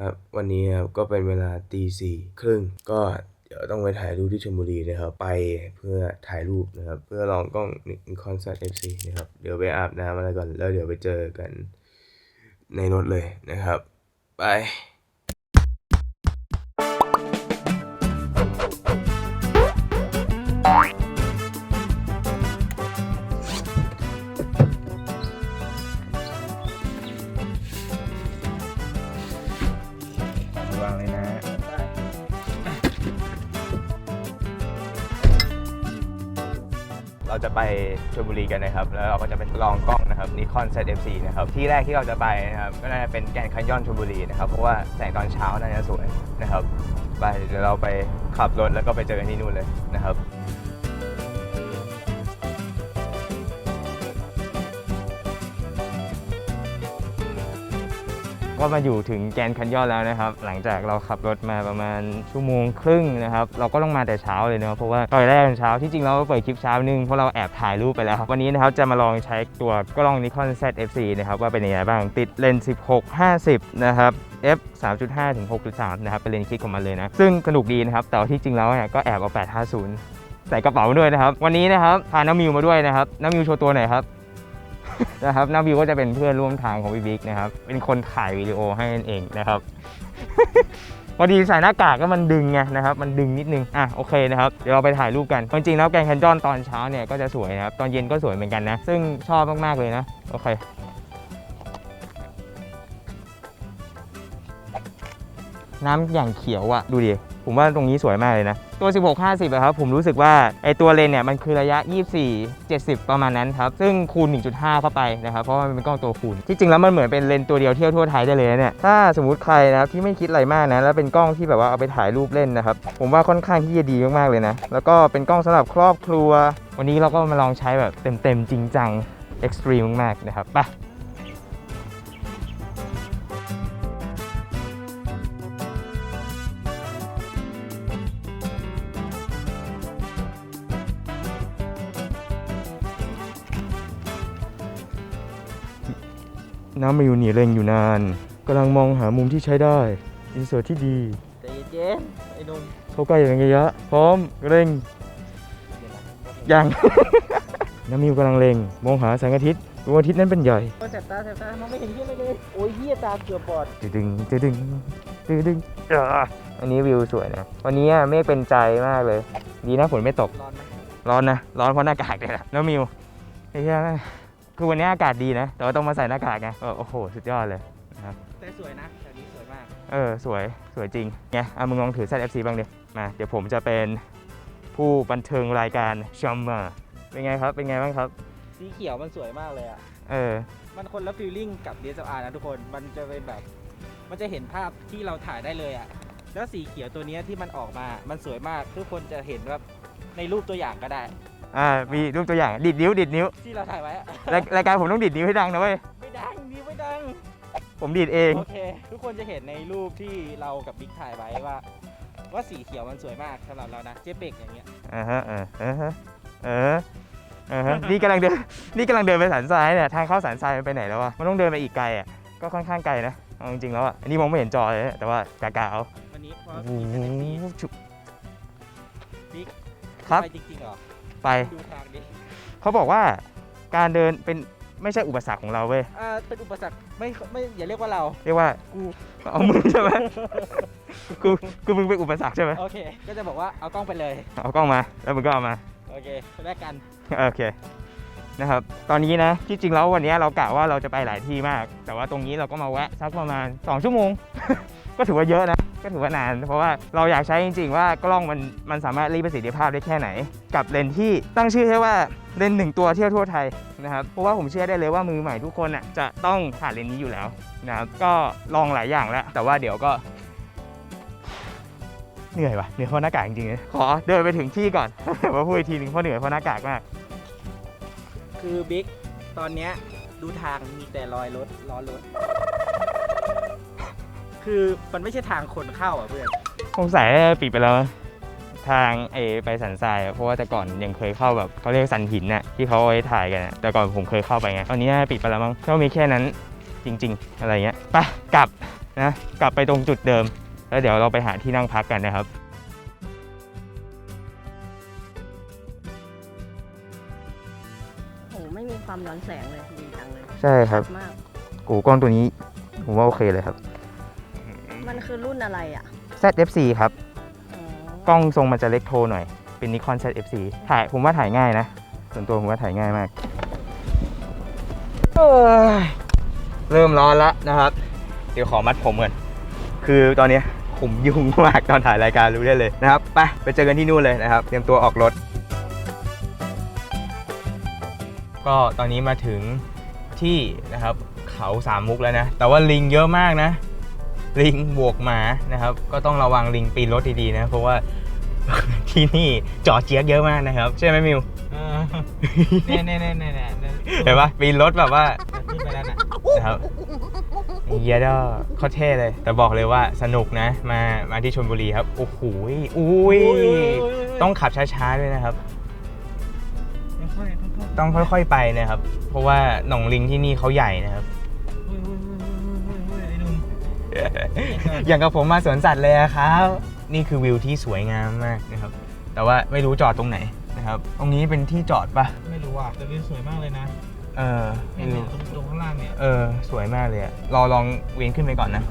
ครับวันนี้ครับก็เป็นเวลาตีสี่ครึ่งก็เดี๋ยวต้องไปถ่ายรูปที่ชลบุรีนะครับไปเพื่อถ่ายรูปนะครับเพื่อลองกล้องนคอนซัตเอฟซีนะครับเดี๋ยวไปอาบน้ำอะไรก่อนแล้วเดี๋ยวไปเจอกันในรถเลยนะครับ ไป ชลบุรีกันนะครับ แล้วเราก็จะไปลองกล้องนะครับนิคอน ZFC นะครับ ที่แรกที่เราจะไปนะครับก็น่าจะเป็นแกนคันยอนชลบุรีนะครับ เพราะว่าแสงตอนเช้าน่าจะสวยนะครับ ไปเดี๋ยวเราไปขับรถแล้วก็ไปเจอกันที่นู่นเลยนะครับ ก็มาอยู่ถึงแกนคันยอนแล้วนะครับ หลังจากเราขับรถมาประมาณชั่วโมงครึ่งนะครับ เราก็ต้องมาแต่เช้าเลยเนาะเพราะว่าตอนแรกตอนเช้าที่จริงเราก็เปิดคลิปเช้านึงเพราะเราแอบถ่ายรูปไปแล้ว วันนี้นะครับจะมาลองใช้ตัวกล้อง Nikon ZFC นะครับว่าเป็นยังไงบ้างติดเลนส์16 50 นะครับ f 3.5 ถึง 6.3 นะครับ เป็นเลนส์คิดของมันเลยนะ ซึ่งสนุกดีนะครับ แต่ที่จริงแล้วเนี่ยก็แอบเอา 850 ใส่กระเป๋ามาด้วยนะครับ วันนี้นะครับ พาน้ามิวมาด้วยนะครับ น้ามิวโชว์ตัวหน่อยครับ นะครับน้าวิวก็จะเป็นเพื่อนร่วมทางของพี่บิ๊กนะครับ เป็นคนถ่ายวิดีโอให้นั่นเองนะครับ พอดีใส่หน้ากากก็มันดึงไงนะครับ มันดึงนิดนึง อะโอเคนะครับ เดี๋ยวเราไปถ่ายรูปกัน จริงๆแล้วแกงแคนจอนตอนเช้าเนี่ยก็จะสวยนะครับ ตอนเย็นก็สวยเหมือนกันนะ ซึ่งชอบมากๆเลยนะ โอเคน้ำอย่างเขียวอะ่ะ ดูดิ ผมว่าตรงนี้สวยมากเลยนะ ตัว 16 50อะครับ ผมรู้สึกว่าไอตัวเลนเนี่ยมันคือระยะ 24 70 ประมาณนั้นครับ ซึ่งคูณ 1.5 เข้าไปนะครับ เพราะมันเป็นกล้องตัวคูณ ที่จริงแล้วมันเหมือนเป็นเลนตัวเดียวเที่ยวทั่วไทยได้เลยเนี่ย ถ้าสมมติใครนะครับที่ไม่คิดอะไรมากนะ แล้วเป็นกล้องที่แบบว่าเอาไปถ่ายรูปเล่นนะครับ ผมว่าค่อนข้างที่จะดีมากๆเลยนะ แล้วก็เป็นกล้องสำหรับครอบครัว วันนี้เราก็มาลองใช้แบบเต็มๆจริงจังเอ็กซ์ตรีมมากๆนะครับ ไป น้ำมาอยู่หนีเร่งอยู่นานกำลังมองหามุมที่ใช้ได้อินเสิร์ตที่ดีใจเย็นๆไอ้หนุ่มเข้าใกล้อย่างเยอะๆพร้อมเร่งยัง น้ำมิวกำลังเร่ง มองหาแสงอาทิตย์ดวงอาทิตย์นั้นเป็นใหญ่โอ้ยแสบตาแสบตามองไม่เห็นเหี้ยอะไรเลยโอ้ยเหี้ยตาเกือบบอดตึดึงตึดึงตึดึงอ่าอันนี้วิวสวยนะ วันนี้อะเมฆเป็นใจมากเลย ดีนะฝนไม่ตก ร้อนไหมร้อนนะ ร้อนเพราะหน้ากากเนี่ยแหละน้ำมิวไอ้เหี้ย คือวันนี้อากาศดีนะ แต่ว่าต้องมาใส่หน้ากากไงเออโอ้โห สุดยอดเลยแต่สวยนะแถวนี้สวยมาก เออ สวย สวยจริงไงอะมึงลองถือ ZFC บ้างดิ มา เดี๋ยวผมจะเป็นผู้บันเทิงรายการชมมาเป็นไงครับ เป็นไงบ้างครับ สีเขียวมันสวยมากเลยอะ เออ มันคนละฟีลลิ่งกับ DSLR นะทุกคน มันจะเป็นแบบ มันจะเห็นภาพที่เราถ่ายได้เลยอะ แล้วสีเขียวตัวเนี้ยที่มันออกมา มันสวยมาก ทุกคนจะเห็นแบบในรูปตัวอย่างก็ได้ อ่ามีรูปตัวอย่างดิดนิ้วดิดนิ้วที่เราถ่ายไว้อะรายรายการผมต้องดิดนิ้วให้ดังนะเว้ยไม่ดังนี่ไม่ดัง ผมดิดเอง โอเค ทุกคนจะเห็นในรูปที่เรากับบิ๊กถ่ายไว้ว่า ว่าสีเขียวมันสวยมากสำหรับเรานะเจ๊เป็กอย่างเงี้ยอ่าฮะเออเออฮะเออเออฮะนี่กำลังเดินนี่กำลังเดินไปสันทรายเนี่ยทางเข้าสันทรายมันไปไหนแล้ววะมันต้องเดินไปอีกไกลอะก็ค่อนข้างไกลนะเอาจริงๆแล้วอะอันนี้มองไม่เห็นจอเลยนะแต่ว่ากากาเอาวันนี้เพราะโอ้ว่าโหบิ๊กเป็นฉุบบิ๊กครับ ไปจริงๆเหรอ ไป ดูทางดิเขาบอกว่าการเดินเป็นไม่ใช่อุปสรรคของเราเว้ย อ่าเป็นอุปสรรคไม่ไม่อย่าเรียกว่าเรา เรียกว่ากู เอามึงใช่ไหมกูกูมึงเป็นอุปสรรคใช่ไหมโอเค ก็จะบอกว่าเอากล้องไปเลย เอากล้องมา แล้วมึงก็เอามา โอเคแลกกัน โอเคนะครับ ตอนนี้นะที่จริงแล้ววันนี้เรากะว่าเราจะไปหลายที่มาก แต่ว่าตรงนี้เราก็มาแวะสักประมาณ 2 ชั่วโมง ก็ถือว่าเยอะนะ ก็ถือว่านาน เพราะว่าเราอยากใช้จริง ๆ ว่ากล้องมันมันสามารถรีประสิทธิภาพได้แค่ไหน กับเลนส์ที่ตั้งชื่อให้ว่าเลนส์หนึ่งตัวเที่ยวทั่วไทยนะครับ เพราะว่าผมเชื่อได้เลยว่ามือใหม่ทุกคนอะจะต้องผ่านเลนส์นี้อยู่แล้วนะครับ ก็ลองหลายอย่างแล้ว แต่ว่าเดี๋ยวก็เหนื่อยว่ะเหนื่อยเพราะหน้ากากจริงๆขอเดินไปถึงที่ก่อนมาพูดอีกทีหนึ่งเพราะเหนื่อยเพราะหน้ากากมาก คือบิ๊กตอนเนี้ยดูทางมีแต่รอยรถล้อรถ คือมันไม่ใช่ทางคนเข้าอะเพื่อนสงสัยน่าจะปิดไปแล้วมั้งทางเอไปสันทรายอะเพราะว่าแต่ก่อนยังเคยเข้าแบบเขาเรียกสันหินน่ะที่เขาเอาไว้ถ่ายกันอะแต่ก่อนผมเคยเข้าไปไงตอนนี้น่าจะปิดไปแล้วมั้งก็มีแค่นั้นจริง ๆ อะไรเงี้ยไปกลับนะกลับไปตรงจุดเดิม แล้วเดี๋ยวเราไปหาที่นั่งพักกันนะครับ โหไม่มีความย้อนแสงเลยดีจังเลยใช่ครับ มากโอ้กล้องตัวนี้ ผมว่าโอเคเลยครับมัน คือรุ่นอะไรอะ ZFC ครับอ๋อกล้องทรงมันจะเล็กโทหน่อย เป็น Nikon ZFC ถ่ายผมว่าถ่ายง่ายนะ ส่วนตัวผมว่าถ่ายง่ายมากเอ้ยเริ่มร้อนแล้วนะครับ เดี๋ยวขอมัดผมก่อนคือตอนเนี้ยผมยุ่งมากตอนถ่ายรายการรู้ได้เลยนะครับ ไปไปเจอกันที่นู่นเลยนะครับ เตรียมตัวออกรถ ก็ตอนนี้มาถึงที่นะครับเขาสามมุกแล้วนะ แต่ว่าลิงเยอะมากนะ ลิงบวกหมานะครับ ก็ต้องระวังลิงปีนรถดีๆนะ เพราะว่าที่นี่จอดเจี๊ยกเยอะมากนะครับ ใช่ไหมมิวเออเนี่ยเนี่ยเนี่ยเนี่ยเนี่ยเห็นปะปีนรถแบบว่าขึ้นไปแล้วน่ะนะครับเยียดอโคตรเท่เลย แต่บอกเลยว่าสนุกนะ มามาที่ชลบุรีครับ โอ้โหยอุ้ยต้องขับช้าๆด้วยนะครับค่อยๆค่อยๆต้องค่อยๆไปนะครับ เพราะว่าหนองลิงที่นี่เขาใหญ่นะครับ อย่างกับผมมาสวนสัตว์เลยอะครับ นี่คือวิวที่สวยงามมากนะครับ แต่ว่าไม่รู้จอดตรงไหนนะครับ ตรงนี้เป็นที่จอดปะไม่รู้อะแต่วิวสวยมากเลยนะเออเนี่ยไม่เนี่ยรู้ตรงตรงข้างล่างเนี่ยเออ สวยมากเลยอะรอลองเวียนขึ้นไปก่อนนะ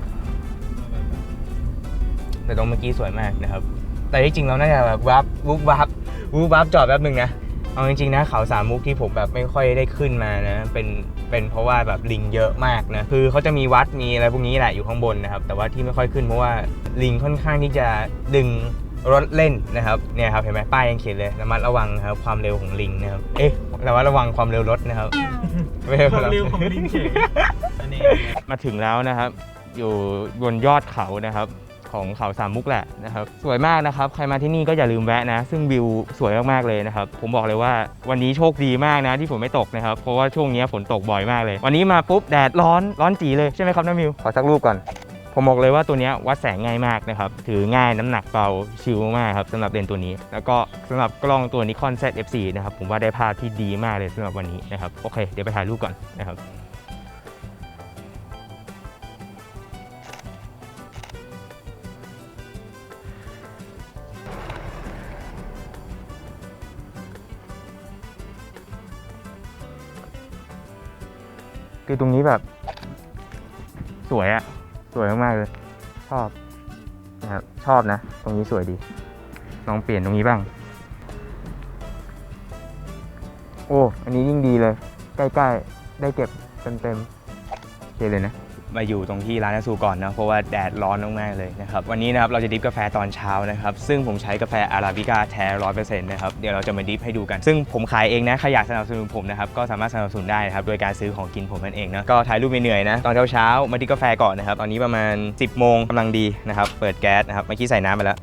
แต่ตรงเมื่อกี้สวยมากนะครับ แต่ที่จริงเราน่าจะแบบวับวุบวับวุบวับจอดแป๊บหนึ่งนะ เอาจริงๆนะเขาสามมุกที่ผมแบบไม่ค่อยได้ขึ้นมานะเป็นเป็นเพราะว่าแบบลิงเยอะมากนะคือเขาจะมีวัดมีอะไรพวกนี้แหละอยู่ข้างบนนะครับ แต่ว่าที่ไม่ค่อยขึ้นเพราะว่าลิงค่อนข้างที่จะดึงรถเล่นนะครับเนี่ยครับเห็นไหมป้ายยังเขียนเลยระมัดระวังนะครับความเร็วของลิงนะครับเอ๊ะระมัดระวังความเร็วรถนะครับไม่ใช่ความเร็วของลิงเฉยอันนี้มาถึงแล้วนะครับ อยู่บนยอดเขานะครับ ของเขาสามมุกแหละนะครับสวยมากนะครับ ใครมาที่นี่ก็อย่าลืมแวะนะ ซึ่งวิวสวยมากๆเลยนะครับ ผมบอกเลยว่าวันนี้โชคดีมากนะที่ฝนไม่ตกนะครับ เพราะว่าช่วงนี้ฝนตกบ่อยมากเลย วันนี้มาปุ๊บแดดร้อนร้อนจีเลยใช่ไหมครับน้ามิวขอสักรูปก่อนผมบอกเลยว่าตัวนี้วัดแสงง่ายมากนะครับ ถือง่ายน้ำหนักเบาชิลมากครับสำหรับเลนตัวนี้ แล้วก็สำหรับกล้องตัว Nikon ZF4 นะครับ ผมว่าได้ภาพที่ดีมากเลยสำหรับวันนี้นะครับ โอเค เดี๋ยวไปถ่ายรูปก่อนนะครับ คือตรงนี้แบบ สวยอะสวยมากๆเลย ชอบนะครับชอบนะ ตรงนี้สวยดี ลองเปลี่ยนตรงนี้บ้าง โอ้ อันนี้ยิ่งดีเลย ใกล้ๆ ได้เก็บเต็มๆโอเคเลยนะ มาอยู่ตรงที่ร้านนาซูก่อนนะเพราะว่าแดดร้อนมากๆเลยนะครับวันนี้นะครับเราจะดิฟกาแฟตอนเช้านะครับซึ่งผมใช้กาแฟอาราบิก้าแท้ร้อยเปอร์เซ็นต์นะครับเดี๋ยวเราจะมาดิฟให้ดูกัน ซึ่งผมขายเองนะใครอยากสนับสนุนผมนะครับก็สามารถสนับสนุนได้นะครับโดยการซื้อของกินผมนั่นเองนะก็ถ่ายรูปเหนื่อยนะตอนเช้าๆมาดิฟกาแฟก่อนนะครับตอนนี้ประมาณ 10 โมงกำลังดีนะครับเปิดแก๊สนะครับเมื่อกี้ใส่น้ำไปแล้ว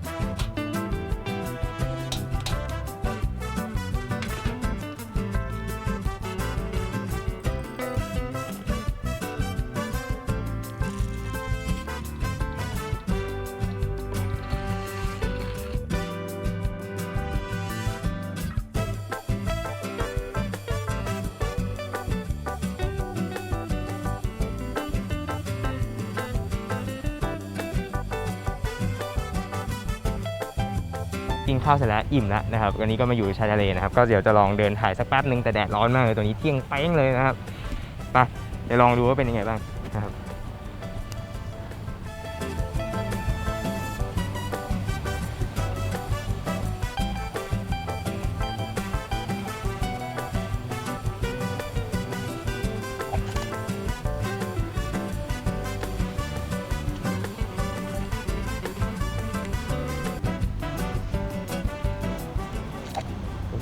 กินข้าวเสร็จแล้วอิ่มแล้วนะครับวันนี้ก็มาอยู่ชายทะเลนะครับ ก็เดี๋ยวจะลองเดินถ่ายสักแป๊บหนึ่งแต่แดดร้อนมากเลยตัวนี้เที่ยงเป้งเลยนะครับไปเดี๋ยวลองดูว่าเป็นยังไงบ้าง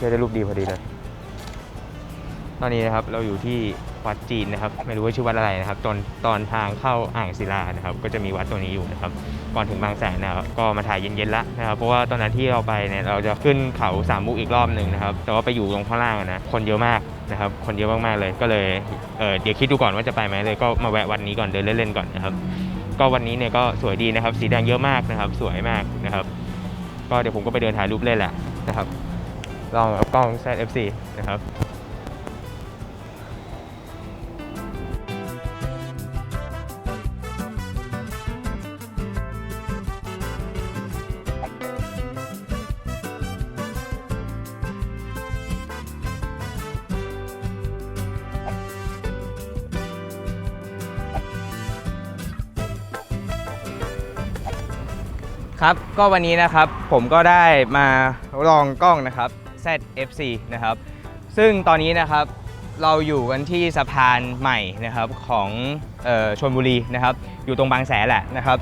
นะได้รูปดีพอดีเลย ตอนนี้นะครับเราอยู่ที่วัดจีนนะครับ ไม่รู้ว่าชื่อวัดอะไรนะครับ ตอนตอนทางเข้าอ่างศิลานะครับ ก็จะมีวัดตัวนี้อยู่นะครับ ก่อนถึงบางแสนนะครับก็มาถ่ายเย็นๆละนะครับ เพราะว่าตอนนั้นที่เราไปเนี่ยเราจะขึ้นเขาสามมุกอีกรอบหนึ่งนะครับ แต่ว่าไปอยู่ตรงข้างล่างนะคนเยอะมากนะครับ คนเยอะมากๆเลย ก็เลยเเดี๋ยวคิดดูก่อนว่าจะไปไหมเลยก็มาแวะวันนี้ก่อนเดินเล่นๆก่อนนะครับ ก็วันนี้เนี่ยก็สวยดีนะครับ สีแดงเยอะมากนะครับ สวยมากนะครับ ก็เดี๋ยวผมก็ไปเดินถ่ายรูปเล่นแหละนะครับ ลองกับกล้อง ZF4 นะครับครับก็วันนี้นะครับผมก็ได้มาลองกล้องนะครับ ZFC นะครับ ซึ่งตอนนี้นะครับเราอยู่กันที่สะพานใหม่นะครับของออชลบุรีนะครับ อยู่ตรงบางแสนแหละนะครับ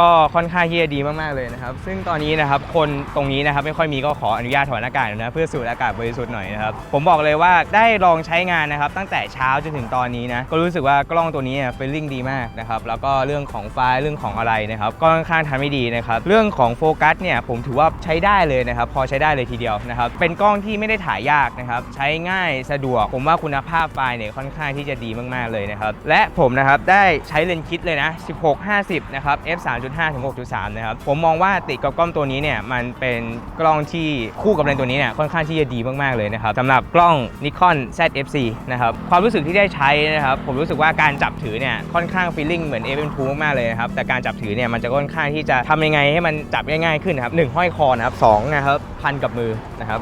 ก็ค่อนข้างที่จะดีมากๆเลยนะครับ ซึ่งตอนนี้นะครับคนตรงนี้นะครับไม่ค่อยมีก็ขออนุญาตถอดหน้ากากนะเพื่อสูดอากาศบริสุทธิ์หน่อยนะครับผมบอกเลยว่าได้ลองใช้งานนะครับ ตั้งแต่เช้าจนถึงตอนนี้นะก็รู้สึกว่ากล้องตัวนี้เฟลลิ่งดีมากนะครับแล้วก็เรื่องของไฟล์เรื่องของอะไรนะครับก็ค่อนข้างทำไม่ดีนะครับเรื่องของโฟกัสเนี่ยผมถือว่าใช้ได้เลยนะครับพอใช้ได้เลยทีเดียวนะครับเป็นกล้องที่ไม่ได้ถ่ายยากนะครับใช้ง่ายสะดวก ผมว่าคุณภาพไฟล์เนี่ยค่อนข้างที่จะดีมากๆเลยนะครับและผมนะครับได้ใช้เลนส์คิดเลยนะ16 50นะครับ f 3.5ถึง 6.3 นะครับ ผมมองว่าติดกับกล้องตัวนี้เนี่ยมันเป็นกล้องที่คู่กับเลนส์ตัวนี้เนี่ยค่อนข้างที่จะดีมาก ๆ เลยนะครับสำหรับกล้อง Nikon ZFC นะครับความรู้สึกที่ได้ใช้นะครับผมรู้สึกว่าการจับถือเนี่ยค่อนข้างฟีลลิ่งเหมือน F2 มากๆเลยนะครับแต่การจับถือเนี่ยมันจะค่อนข้างที่จะทำยังไงให้มันจับง่ายๆขึ้นนะครับหนึ่งห้อยคอนะครับสองนะครับพันกับมือนะครับ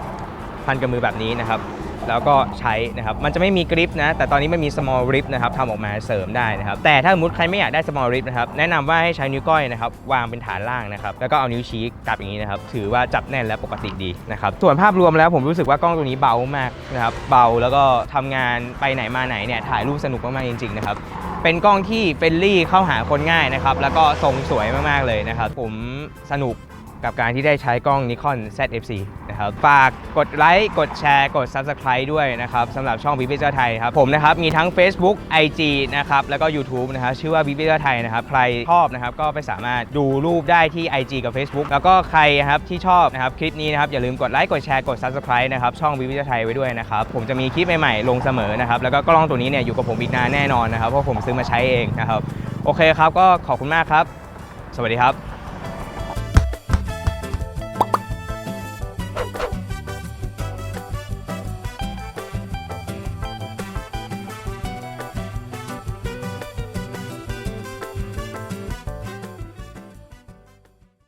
พันกับมือแบบนี้นะครับ แล้วก็ใช้นะครับ มันจะไม่มีกริปนะ แต่ตอนนี้มันมี small grip นะครับทำออกมาเสริมได้นะครับ แต่ถ้าสมมติใครไม่อยากได้ small grip นะครับ แนะนำว่าให้ใช้นิ้วก้อยนะครับ วางเป็นฐานล่างนะครับ แล้วก็เอานิ้วชี้กลับอย่างนี้นะครับ ถือว่าจับแน่นและปกติดีนะครับ ส่วนภาพรวมแล้วผมรู้สึกว่ากล้องตัวนี้เบามากนะครับ เบาแล้วก็ทำงานไปไหนมาไหนเนี่ย ถ่ายรูปสนุกมากๆจริงๆนะครับ เป็นกล้องที่เฟรนลี่เข้าหาคนง่ายนะครับ แล้วก็ทรงสวยมากๆเลยนะครับ ผมสนุก กับการที่ได้ใช้กล้อง Nikon ZFC นะครับ ฝากกดไลค์ กดแชร์ กด Subscribe ด้วยนะครับสำหรับช่อง b i b i เจ้าไทยครับ ผมนะครับ มีทั้ง Facebook IG นะครับ แล้วก็ YouTube นะครับชื่อว่า b i b i เจ้าไทยนะครับ ใครชอบนะครับ ก็ไปสามารถดูรูปได้ที่ IG กับ Facebook แล้วก็ใครนะครับที่ชอบนะครับคลิปนี้นะครับอย่าลืมกดไลค์ กดแชร์ กด Subscribe นะครับช่อง b i b i เจ้าไทยไว้ด้วยนะครับผมจะมีคลิปใหม่ๆ ลงเสมอนะครับแล้วก็กล้องตัวนี้เนี่ยอยู่กับผมอีกนานแน่นอนนะครับเพราะผมซื้อมาใช้เองนะครับโอเคครับก็ขอบคุณมากครับ สวัสดีครับ